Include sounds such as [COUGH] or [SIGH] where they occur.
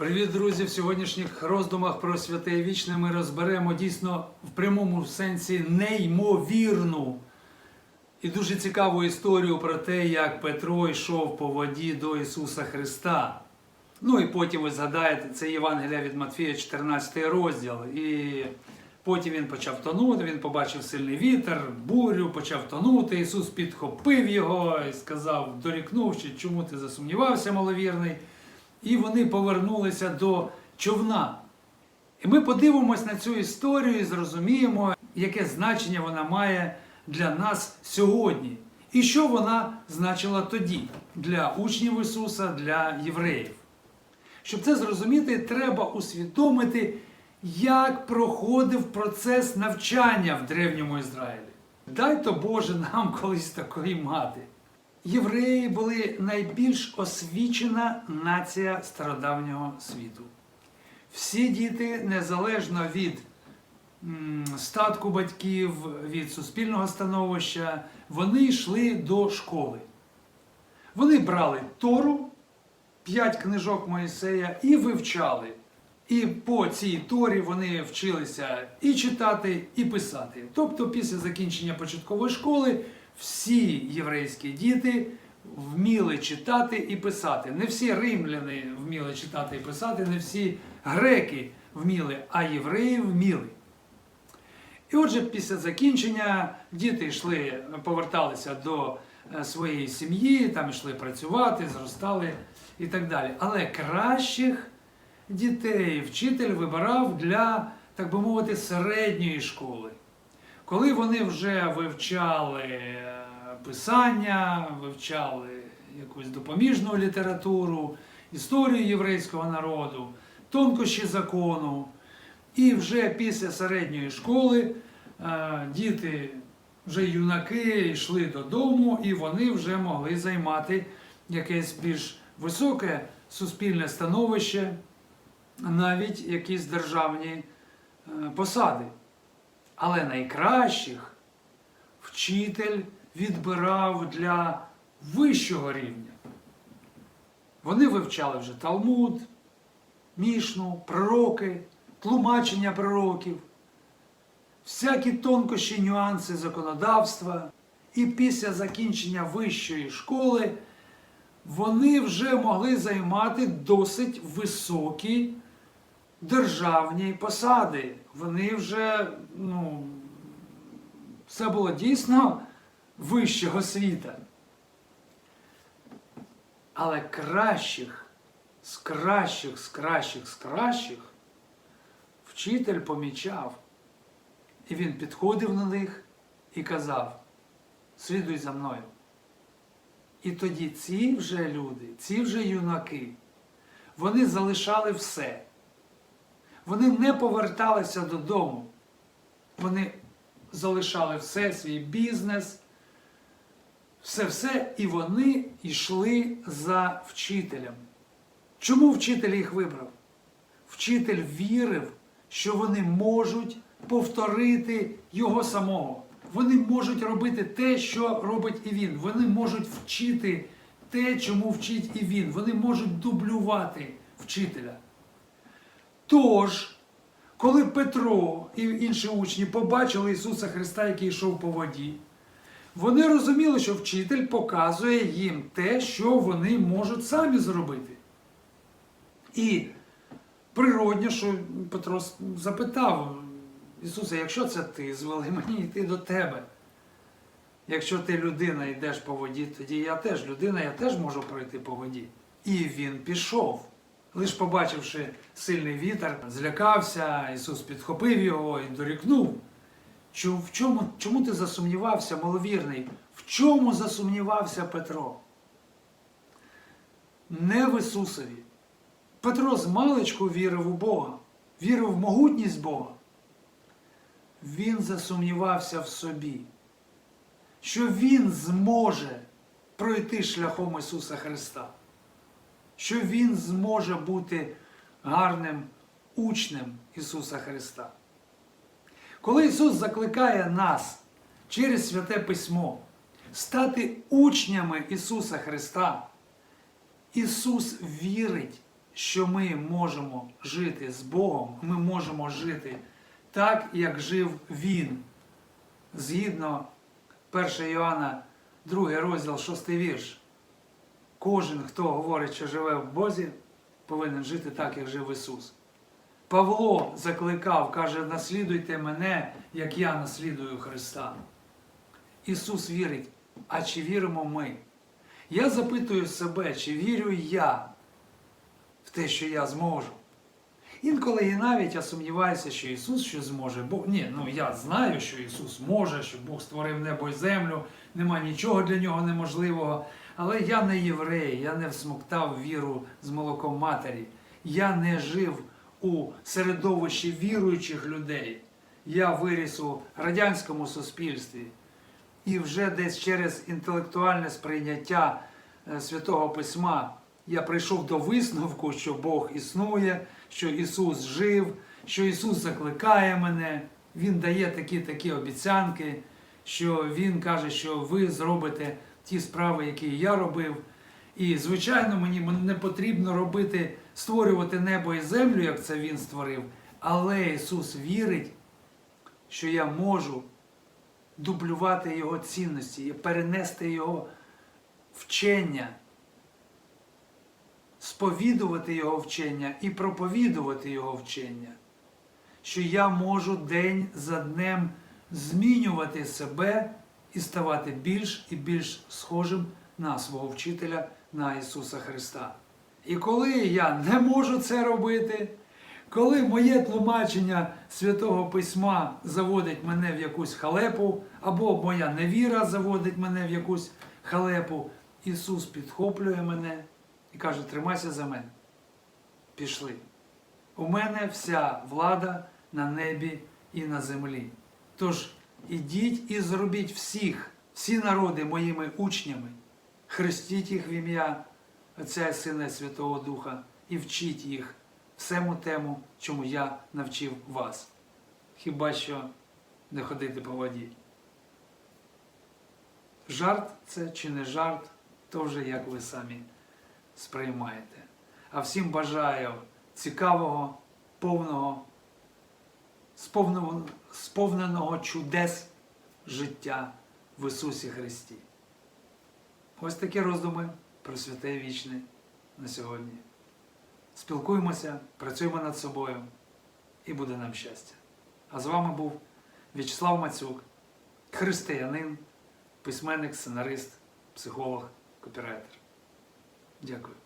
Привіт, друзі! В сьогоднішніх роздумах про святе і вічне ми розберемо дійсно в прямому сенсі неймовірну і дуже цікаву історію про те, як Петро йшов по воді до Ісуса Христа. Ну і потім ви згадаєте, це Євангелія від Матфія, 14 розділ. І потім він почав тонути, він побачив сильний вітер, бурю, почав тонути. Ісус підхопив його і сказав, дорікнувши, чому ти засумнівався, маловірний. І вони повернулися до човна. І ми подивимось на цю історію і зрозуміємо, яке значення вона має для нас сьогодні. І що вона значила тоді для учнів Ісуса, для євреїв. Щоб це зрозуміти, треба усвідомити, як проходив процес навчання в древньому Ізраїлі. Дай то Боже нам [LAUGHS] колись такої мати. Євреї були найбільш освічена нація стародавнього світу. Всі діти, незалежно від статку батьків, від суспільного становища, вони йшли до школи. Вони брали Тору, п'ять книжок Моїсея і вивчали. І по цій Торі вони вчилися і читати, і писати. Тобто, після закінчення початкової школи всі єврейські діти вміли читати і писати. Не всі римляни вміли читати і писати, не всі греки вміли, а євреї вміли. І отже, після закінчення діти йшли, поверталися до е, своєї сім'ї, там йшли працювати, зростали і так далі. Але кращих дітей вчитель вибирав для, так би мовити, середньої школи. Коли вони вже вивчали е, писання, вивчали якусь допоміжну літературу, історію єврейського народу, тонкощі закону, і вже після середньої школи е, діти, вже юнаки йшли додому, і вони вже могли займати якесь більш високе суспільне становище, навіть якісь державні е, посади. Але найкращих вчитель відбирав для вищого рівня. Вони вивчали вже Талмуд, Мішну, пророки, тлумачення пророків, всякі тонкощі, нюанси законодавства. І після закінчення вищої школи вони вже могли займати досить високі державні посади. Вони вже, ну, це було дійсно вищого світа. Але кращих, з кращих, з кращих, з кращих вчитель помічав. І він підходив на них і казав: слідуй за мною. І тоді ці вже люди, ці вже юнаки, вони залишали все. Вони не поверталися додому. Вони залишали все, свій бізнес, все-все, і вони йшли за вчителем. Чому вчитель їх вибрав? Вчитель вірив, що вони можуть повторити його самого. Вони можуть робити те, що робить і він. Вони можуть вчити те, чому вчить і він. Вони можуть дублювати вчителя. Тож, коли Петро і інші учні побачили Ісуса Христа, який йшов по воді, вони розуміли, що вчитель показує їм те, що вони можуть самі зробити. І природньо, що Петро запитав Ісуса, якщо це ти, звели мені йти до тебе. Якщо ти людина йдеш по воді, тоді я теж людина, я теж можу пройти по воді. І він пішов. Лиш побачивши сильний вітер, злякався, Ісус підхопив його і дорікнув. Чу- В чому, чому ти засумнівався, маловірний? В чому засумнівався Петро? Не в Ісусові. Петро з маличку вірив у Бога, вірив в могутність Бога. Він засумнівався в собі, що він зможе пройти шляхом Ісуса Христа що Він зможе бути гарним учнем Ісуса Христа. Коли Ісус закликає нас через Святе Письмо стати учнями Ісуса Христа, Ісус вірить, що ми можемо жити з Богом, ми можемо жити так, як жив Він. Згідно 1 Іоанна, 2 розділ, 6 вірш. Кожен, хто говорить, що живе в Бозі, повинен жити так, як жив Ісус. Павло закликав, каже, наслідуйте мене, як я наслідую Христа. Ісус вірить, а чи віримо ми? Я запитую себе, чи вірю я в те, що я зможу. Інколи і навіть я сумніваюся, що Ісус що зможе. Бо ні, ну я знаю, що Ісус може, що Бог створив небо і землю, нема нічого для нього неможливого. Але я не єврей, я не всмоктав віру з молоком матері. Я не жив у середовищі віруючих людей. Я виріс у радянському суспільстві. І вже десь через інтелектуальне сприйняття е, Святого Письма я прийшов до висновку, що Бог існує, що Ісус жив, що Ісус закликає мене, Він дає такі такі обіцянки, що Він каже, що ви зробите ті справи, які я робив. І, звичайно, мені не потрібно робити, створювати небо і землю, як це Він створив, але Ісус вірить, що я можу дублювати Його цінності і перенести Його вчення сповідувати Його вчення і проповідувати Його вчення, що я можу день за днем змінювати себе і ставати більш і більш схожим на свого вчителя, на Ісуса Христа. І коли я не можу це робити, коли моє тлумачення святого письма заводить мене в якусь халепу, або моя невіра заводить мене в якусь халепу, Ісус підхоплює мене і каже: тримайся за мене. Пішли. У мене вся влада на небі і на землі. Тож ідіть і зробіть всіх, всі народи моїми учнями, хрестіть їх в ім'я Отця і Сина і Святого Духа і вчіть їх всему тему, чому я навчив вас. Хіба що не ходити по воді. Жарт це чи не жарт, то вже як ви самі сприймаєте. А всім бажаю цікавого, повного, сповненого, чудес життя в Ісусі Христі. Ось такі роздуми про святе вічне на сьогодні. Спілкуємося, працюємо над собою і буде нам щастя. А з вами був В'ячеслав Мацюк, християнин, письменник, сценарист, психолог, копірайтер. Дякую.